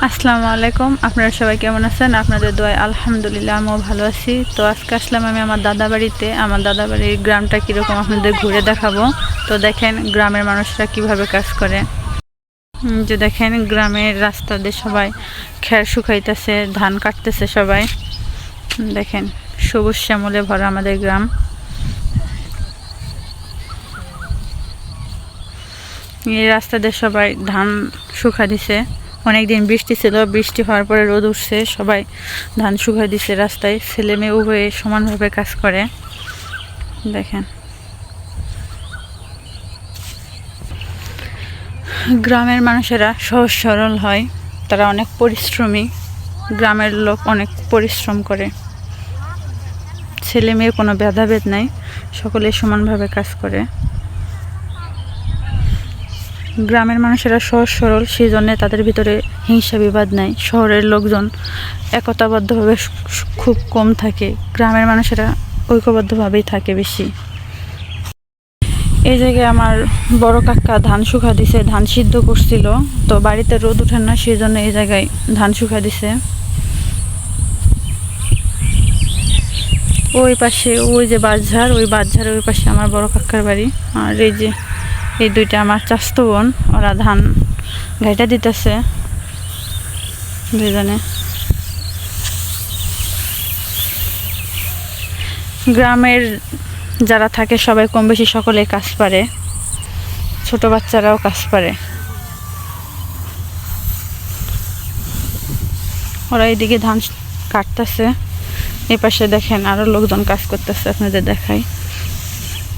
আসসালামু আলাইকুম। আপনারা সবাই কেমন আছেন? আপনাদের দোয়ায় আলহামদুলিল্লাহ, আমিও ভালো আছি। তো আজকে আসলাম আমি আমার দাদা বাড়িতে। আমার দাদা বাড়ির গ্রামটা কীরকম আপনাদের ঘুরে দেখাবো। তো দেখেন গ্রামের মানুষরা কীভাবে কাজ করে। যে দেখেন গ্রামের রাস্তা দিয়ে সবাই খের শুকাইতেছে, ধান কাটতেছে সবাই। দেখেন সবুজ শ্যামলে ভরা আমাদের গ্রাম। এই রাস্তা দিয়ে সবাই ধান শুকা দিছে অনেকদিন বৃষ্টি ছিল, বৃষ্টি হওয়ার পরে রোদ উঠছে, সবাই ধান শুকা দিছে রাস্তায় ছেলে মেয়ে উভয়ে সমানভাবে কাজ করে। দেখেন। গ্রামের মানুষেরা সহজ সরল হয়, তারা অনেক পরিশ্রমী, গ্রামের লোক অনেক পরিশ্রম করে। ছেলে মেয়ে কোনো ভেদাভেদ নাই, সকলে সমানভাবে কাজ করে। গ্রামের মানুষেরা সহজ সরল সেই জন্যে তাদের ভিতরে হিংসা বিবাদ নাই। শহরের লোকজন একতাবদ্ধভাবে খুব কম থাকে। গ্রামের মানুষেরা ঐক্যবদ্ধভাবেই থাকে বেশি। এই জায়গায় আমার বড় কাকা ধান শুকা দিছে, ধান সিদ্ধ করছিল। তো বাড়িতে রোদ ওঠে না সেই জন্য এই জায়গায় ধান শুকা দিছে। ওই পাশে, ওই যে বাঁশঝাড়, ওই বাঁশঝাড়ের ওই পাশে আমার বড় কাকার বাড়ি। আর এই যে এই দুইটা আমার চাস্তো বোন, ওরা ধান গাইটা দিতেছে দুজনে গ্রামের যারা থাকে সবাই কম বেশি সকলে কাজ পারে, ছোট বাচ্চারাও কাজ পারে। ওরা এইদিকে ধান কাটতেছে এই পাশে দেখেন আরও লোকজন কাজ করতেছে, আপনাদের দেখাই।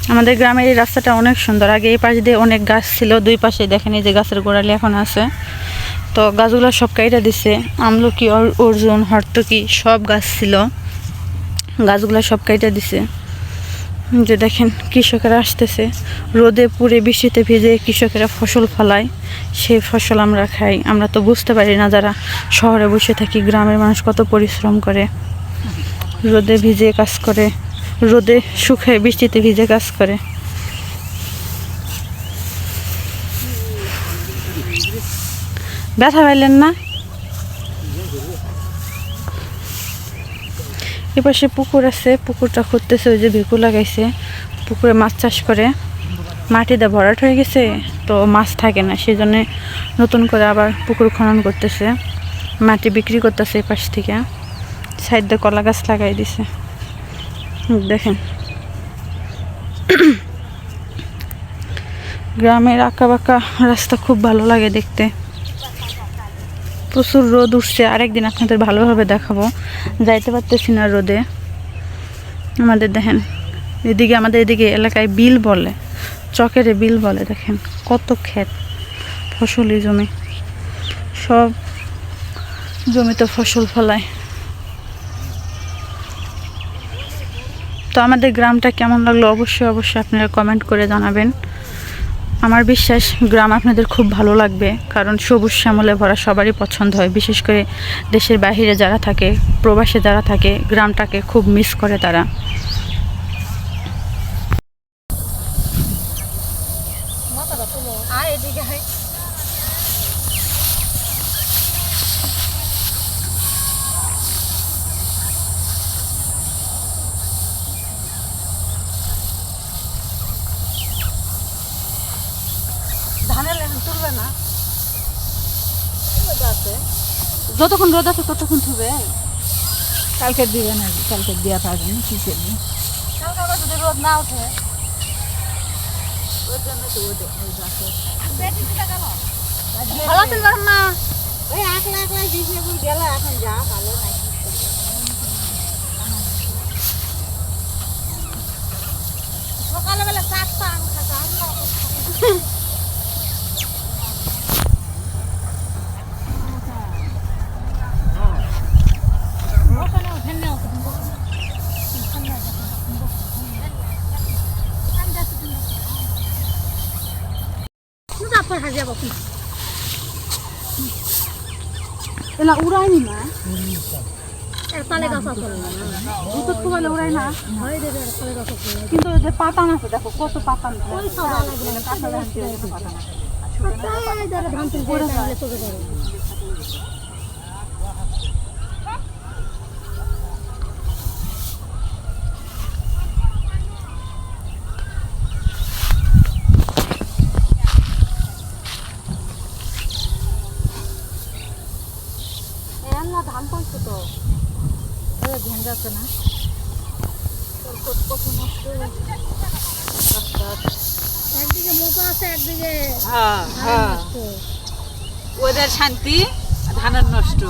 আমাদের গ্রামের এই রাস্তাটা অনেক সুন্দর। আগে এই পাশ দিয়ে অনেক গাছ ছিল, দুই পাশে দেখেন এই যে গাছের গোড়ালি এখন আছে। তো গাছগুলো সব কাইটা দিছে, আমলকি, অর- অর্জুন, হর্তকি, সব গাছ ছিল। গাছগুলো সব কাইটা দিছে। যে দেখেন কৃষকেরা আসতেছে। রোদে পুড়ে বৃষ্টিতে ভিজে কৃষকেরা ফসল ফলায়। সেই ফসল আমরা খাই। আমরা তো বুঝতে পারি না যারা শহরে বসে থাকি, গ্রামের মানুষ কত পরিশ্রম করে। রোদে ভিজে কাজ করে। রোদে শুকায় বৃষ্টিতে ভিজে কাজ করে। ব্যথা পাইলেন না? এপাশে পুকুর আছে, পুকুরটা খুঁড়তেছে ওই যে ভিকু লাগাইছে। পুকুরে মাছ চাষ করে। মাটিতে ভরাট হয়ে গেছে, তো মাছ থাকে না সেই জন্যে নতুন করে আবার পুকুর খনন করতেছে। মাটি বিক্রি করতেছে এই পাশ থেকে। সাইড দিয়ে কলা গাছ লাগাই দিছে। দেখেন। গ্রামের আঁকা বাঁকা রাস্তা খুব ভালো লাগে দেখতে। প্রচুর রোদ উঠছে, আরেকদিন আপনাদের ভালোভাবে দেখাবো। যাইতে পারতেছি না রোদে। আমাদের দেখেন, এদিকে আমাদের এদিকে এলাকায় বিল বলে, চকের বিল বলে, দেখেন, কত ক্ষেত ফসলি জমি। সব জমিতে ফসল ফলায়। তো আমাদের গ্রামটা কেমন লাগল অবশ্যই অবশ্যই আপনারা কমেন্ট করে জানাবেন। আমার বিশ্বাস গ্রাম আপনাদের খুব ভালো লাগবে, কারণ সবুজ শ্যামলে ভরা সবারই পছন্দ হয়। বিশেষ করে দেশের বাইরে যারা থাকে, প্রবাসে যারা থাকে, গ্রামটাকে খুব মিস করে তারা। যতক্ষণ রোদ আছে ততক্ষণ থুবে কালকে দিবে না কালকে দেওয়া থাকবে না কি করবি? যদি রোদ না ওঠে ভালো আছেন মা? ওই একলা একলা বিষ্ণুপুর গেল এখন যা ভালো নাই সকালবেলা চারটা আম খাতাম এলা উড়াইনি না তালে গাছ আছে দুটো খুবাইলে উড়াই না হয় রে রে তালে গাছ না। কিন্তু যে পাতান আছে দেখো কত পাতান পাতান তো যাচ্ছে না। একদিকে মোটা আছে একদিকে হ্যাঁ হ্যাঁ। ওদের শান্তি ধানের নষ্ট।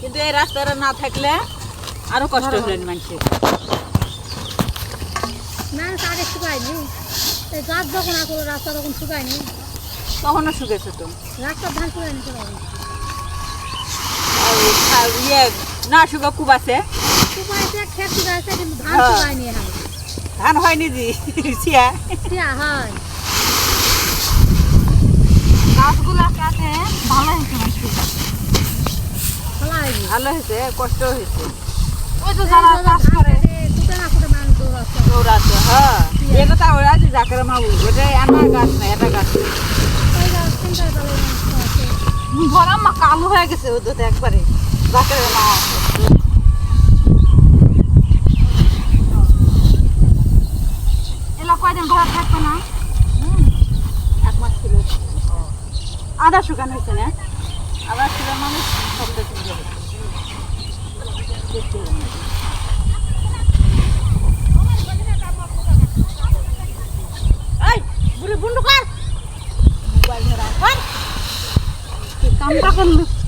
কিন্তু এই রাস্তাটা না থাকলে আরও কষ্ট হলেন মানুষের। না তারে শুকায়নি এই গাছ যখন আসলো রাস্তা তখন শুকায়নি। তখনও শুকেছে তো। রাস্তার ধান শুকায়নি তো আর ইয়ে না শুকা খুব আছে। শুকাইছে খেত শুকাইছে কিন্তু ধান হ্যাঁ। শুকায়নি ধান হয়নি জি চিয়া টিয়া হয়। গাছগুলা কাটে ভালো হয়েছে ভালো কষ্ট হয়েছে। ওই তো যারা কাজ করে। দৌড়াতে হ্যাঁ। আমার গাছ না এটা গাছ গরম মা কালো হয়ে গেছে ও তো একবারে জাকের মা এলা কয়দিন ঘরে থাকবে না? এক মাস ছিল। আদা শুকানো হয়েছে না? আদা শুকানো মানুষ সব দেখে দেখতে হবে না। এই, বুড়ি